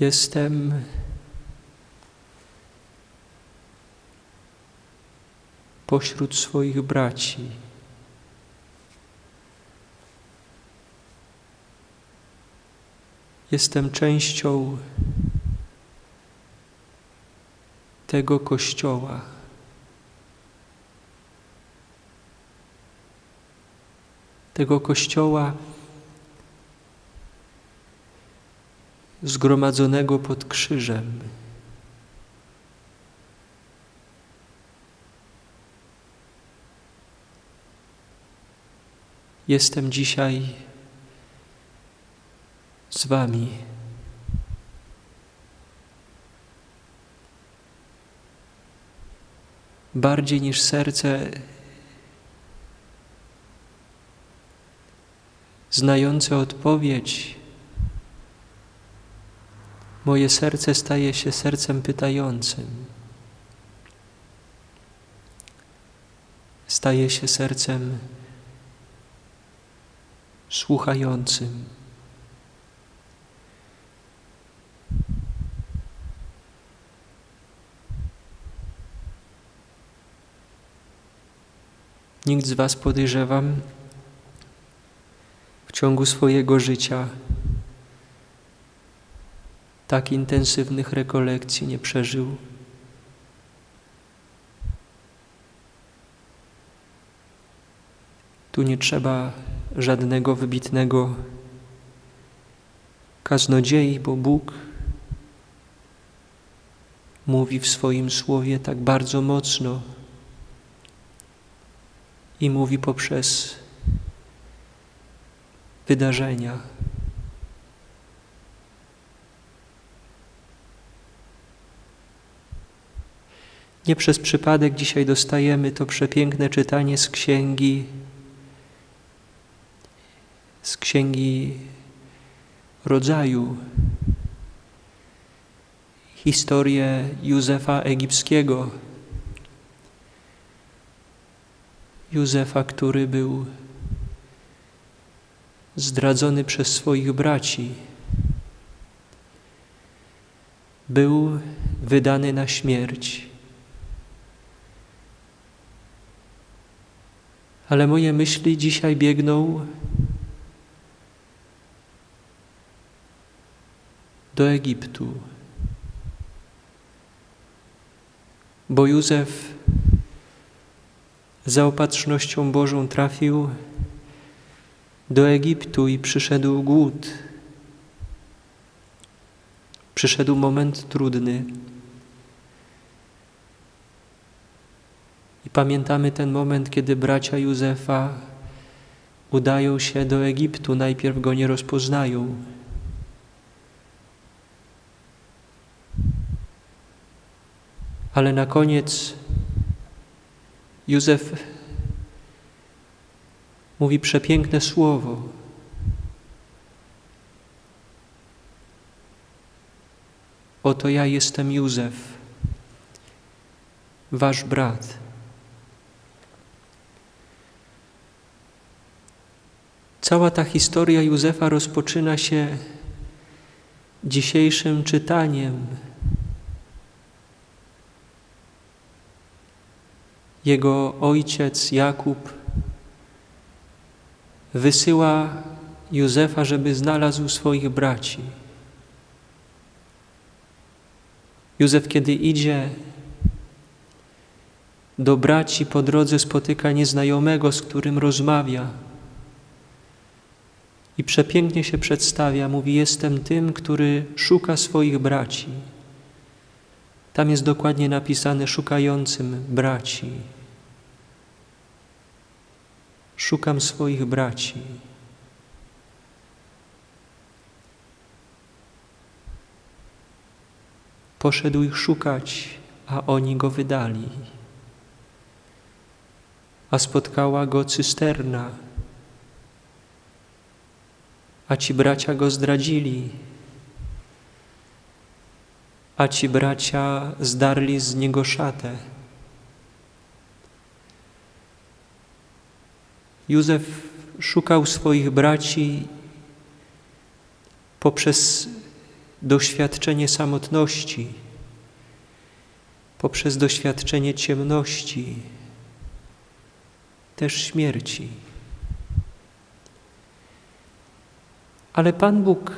Jestem pośród swoich braci. Jestem częścią tego Kościoła. Tego Kościoła zgromadzonego pod krzyżem. Jestem dzisiaj z Wami. Bardziej niż serce znające odpowiedź, moje serce staje się sercem pytającym. Staje się sercem słuchającym. Nikt z Was podejrzewam w ciągu swojego życia tak intensywnych rekolekcji nie przeżył. Tu nie trzeba żadnego wybitnego kaznodziei, bo Bóg mówi w swoim słowie tak bardzo mocno i mówi poprzez wydarzenia. Nie przez przypadek dzisiaj dostajemy to przepiękne czytanie z księgi z księgi rodzaju historię Józefa Egipskiego. Józefa, który był zdradzony przez swoich braci, był wydany na śmierć. Ale moje myśli dzisiaj biegną do Egiptu. Bo Józef za opatrznością Bożą trafił do Egiptu i przyszedł głód. Przyszedł moment trudny. I pamiętamy ten moment, kiedy bracia Józefa udają się do Egiptu, najpierw go nie rozpoznają. Ale na koniec Józef mówi przepiękne słowo. Oto ja jestem Józef, wasz brat. Cała ta historia Józefa rozpoczyna się dzisiejszym czytaniem jego ojciec Jakub wysyła Józefa, żeby znalazł swoich braci. Józef, kiedy idzie do braci po drodze, spotyka nieznajomego, z którym rozmawia. I przepięknie się przedstawia, mówi: Jestem tym, który szuka swoich braci. Tam jest dokładnie napisane: szukającym braci. Szukam swoich braci. Poszedł ich szukać, a oni go wydali. A spotkała go cysterna, a ci bracia go zdradzili, a ci bracia zdarli z niego szatę. Józef szukał swoich braci poprzez doświadczenie samotności, poprzez doświadczenie ciemności, też śmierci. Ale Pan Bóg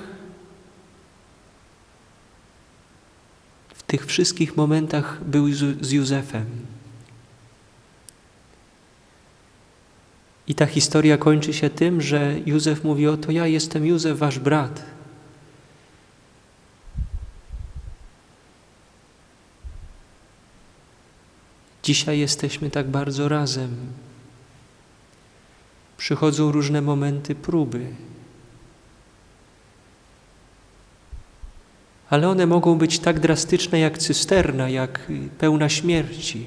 w tych wszystkich momentach był z Józefem. I ta historia kończy się tym, że Józef mówi: Oto ja jestem Józef, wasz brat. Dzisiaj jesteśmy tak bardzo razem. Przychodzą różne momenty próby. Ale one mogą być tak drastyczne jak cysterna, jak pełna śmierci.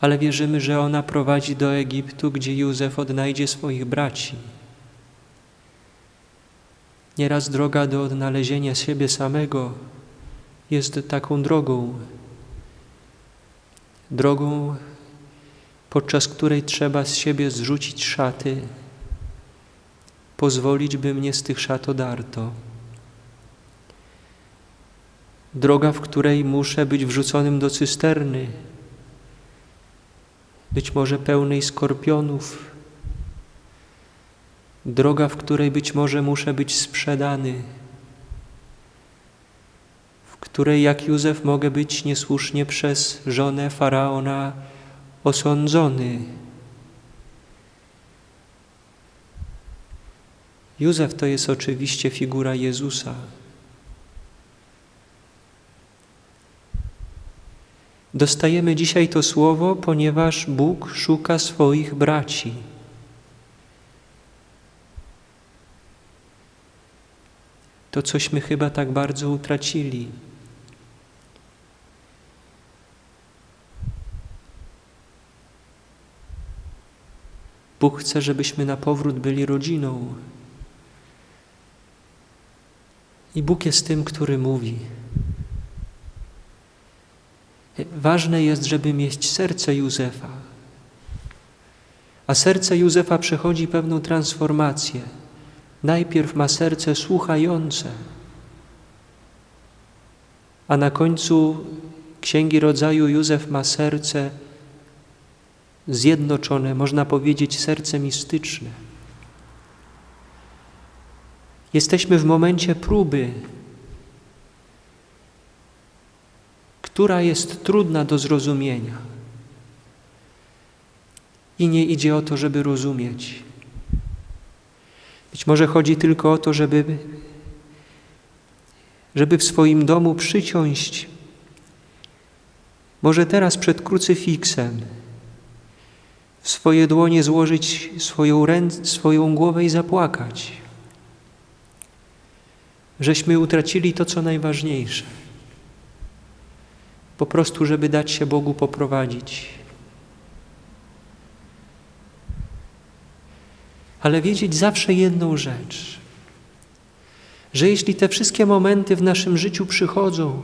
Ale wierzymy, że ona prowadzi do Egiptu, gdzie Józef odnajdzie swoich braci. Nieraz droga do odnalezienia siebie samego jest taką drogą, drogą, podczas której trzeba z siebie zrzucić szaty, pozwolić, by mnie z tych szat odarto. Droga, w której muszę być wrzuconym do cysterny, być może pełnej skorpionów, droga, w której być może muszę być sprzedany, w której jak Józef mogę być niesłusznie przez żonę faraona osądzony. Józef to jest oczywiście figura Jezusa. Dostajemy dzisiaj to słowo, ponieważ Bóg szuka swoich braci. To cośmy chyba tak bardzo utracili. Bóg chce, żebyśmy na powrót byli rodziną. I Bóg jest tym, który mówi. Ważne jest, żeby mieć serce Józefa. A serce Józefa przechodzi pewną transformację. Najpierw ma serce słuchające, a na końcu Księgi Rodzaju Józef ma serce zjednoczone, można powiedzieć serce mistyczne. Jesteśmy w momencie próby, która jest trudna do zrozumienia. I nie idzie o to, żeby rozumieć. Być może chodzi tylko o to, żeby, żeby w swoim domu przyciąć, może teraz przed krucyfiksem, w swoje dłonie złożyć swoją, ręce, swoją głowę i zapłakać. Żeśmy utracili to, co najważniejsze. Po prostu, żeby dać się Bogu poprowadzić. Ale wiedzieć zawsze jedną rzecz, że jeśli te wszystkie momenty w naszym życiu przychodzą,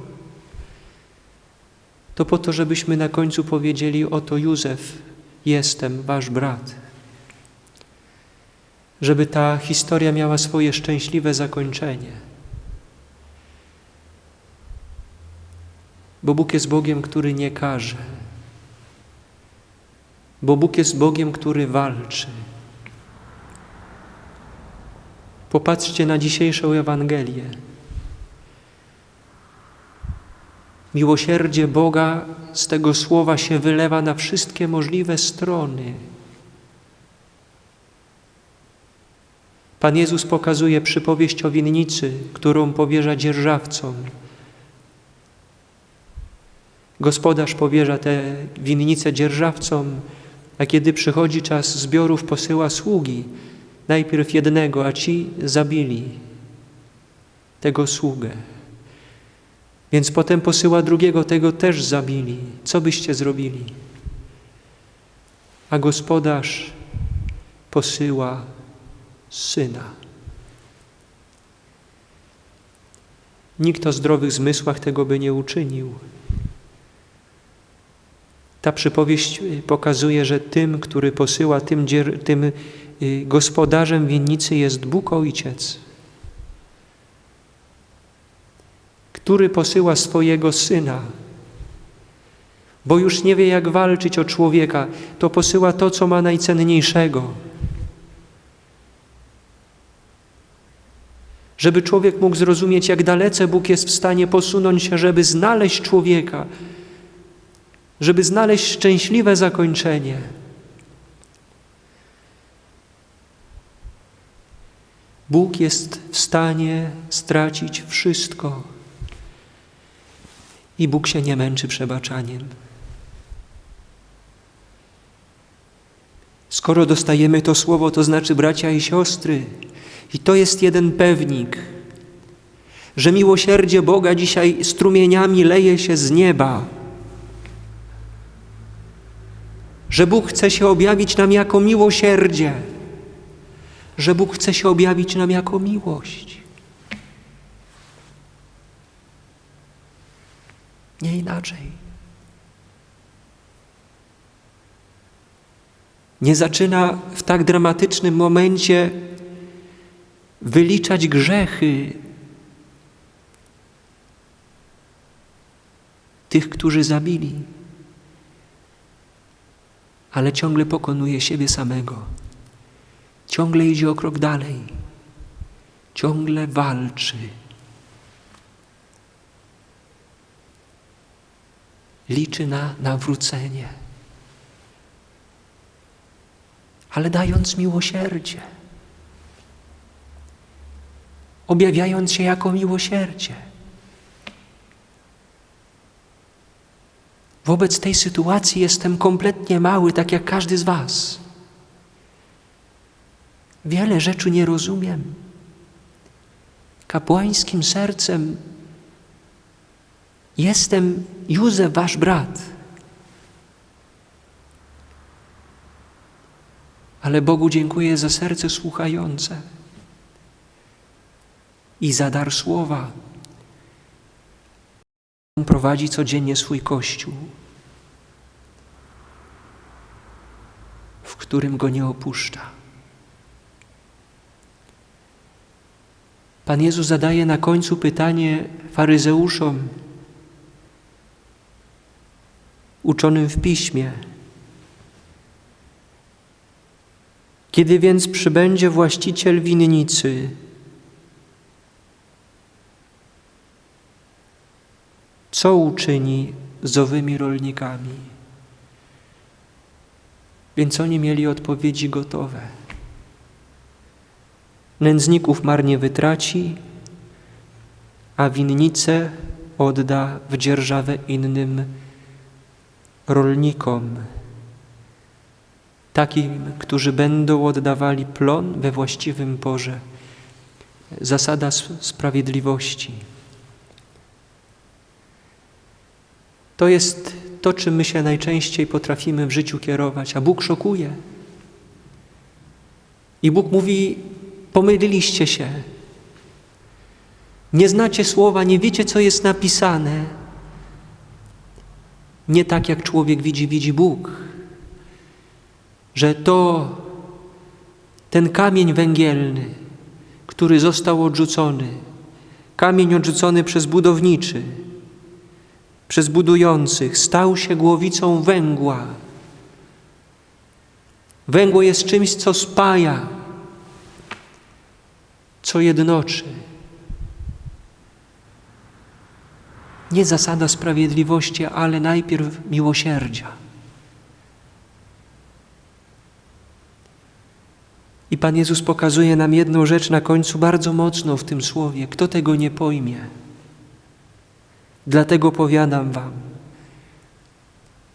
to po to, żebyśmy na końcu powiedzieli: Oto Józef, jestem wasz brat. Żeby ta historia miała swoje szczęśliwe zakończenie. Bo Bóg jest Bogiem, który nie każe. Bo Bóg jest Bogiem, który walczy. Popatrzcie na dzisiejszą Ewangelię. Miłosierdzie Boga z tego słowa się wylewa na wszystkie możliwe strony. Pan Jezus pokazuje przypowieść o winnicy, którą powierza dzierżawcom. Gospodarz powierza te winnice dzierżawcom, a kiedy przychodzi czas zbiorów, posyła sługi. Najpierw jednego, a ci zabili tego sługę. Więc potem posyła drugiego, tego też zabili. Co byście zrobili? A gospodarz posyła syna. Nikt o zdrowych zmysłach tego by nie uczynił. Ta przypowieść y, pokazuje, że tym, który posyła, tym, tym y, gospodarzem winnicy jest Bóg Ojciec, który posyła swojego Syna, bo już nie wie, jak walczyć o człowieka, to posyła to, co ma najcenniejszego. Żeby człowiek mógł zrozumieć, jak dalece Bóg jest w stanie posunąć się, żeby znaleźć człowieka, żeby znaleźć szczęśliwe zakończenie. Bóg jest w stanie stracić wszystko. I Bóg się nie męczy przebaczaniem. Skoro dostajemy to słowo, to znaczy, bracia i siostry, i to jest jeden pewnik, że miłosierdzie Boga dzisiaj strumieniami leje się z nieba. Że Bóg chce się objawić nam jako miłosierdzie, że Bóg chce się objawić nam jako miłość. Nie inaczej. Nie zaczyna w tak dramatycznym momencie wyliczać grzechy tych, którzy zabili, ale ciągle pokonuje siebie samego. Ciągle idzie o krok dalej. Ciągle walczy. Liczy na nawrócenie. Ale dając miłosierdzie. Objawiając się jako miłosierdzie. Wobec tej sytuacji jestem kompletnie mały, tak jak każdy z Was. Wiele rzeczy nie rozumiem. Kapłańskim sercem jestem Józef, wasz brat. Ale Bogu dziękuję za serce słuchające i za dar słowa. Prowadzi codziennie swój kościół, w którym go nie opuszcza. Pan Jezus zadaje na końcu pytanie faryzeuszom, uczonym w piśmie. Kiedy więc przybędzie właściciel winnicy, co uczyni z owymi rolnikami? Więc oni mieli odpowiedzi gotowe. Nędzników marnie wytraci, a winnice odda w dzierżawę innym rolnikom, takim, którzy będą oddawali plon we właściwym porze. Zasada sprawiedliwości. To jest to, czym my się najczęściej potrafimy w życiu kierować, a Bóg szokuje. I Bóg mówi: Pomyliliście się. Nie znacie słowa, nie wiecie, co jest napisane. Nie tak jak człowiek widzi, widzi Bóg. Że to ten kamień węgielny, który został odrzucony, kamień odrzucony przez budowniczy, przez budujących, stał się głowicą węgła. Węgło jest czymś, co spaja, co jednoczy. Nie zasada sprawiedliwości, ale najpierw miłosierdzia. I Pan Jezus pokazuje nam jedną rzecz na końcu bardzo mocno w tym słowie. Kto tego nie pojmie? Dlatego powiadam Wam,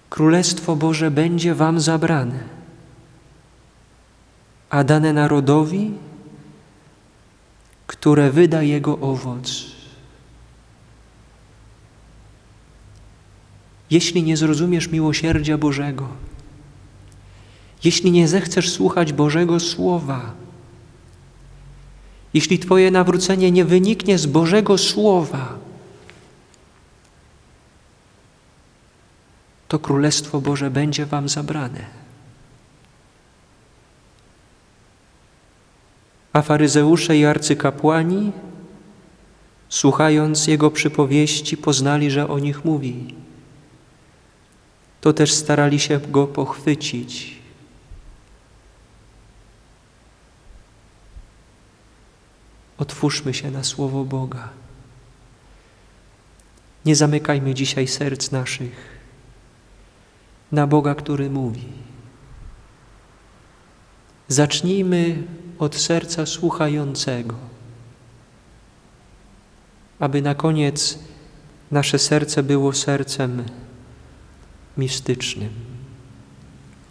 Królestwo Boże będzie Wam zabrane, a dane narodowi, które wyda jego owoc. Jeśli nie zrozumiesz miłosierdzia Bożego, jeśli nie zechcesz słuchać Bożego Słowa, jeśli Twoje nawrócenie nie wyniknie z Bożego Słowa, to Królestwo Boże będzie Wam zabrane. A faryzeusze i arcykapłani Słuchając Jego przypowieści, poznali, że o nich mówi. To też starali się Go pochwycić. Otwórzmy się na Słowo Boga. Nie zamykajmy dzisiaj serc naszych na Boga, który mówi. Zacznijmy od serca słuchającego, aby na koniec nasze serce było sercem mistycznym.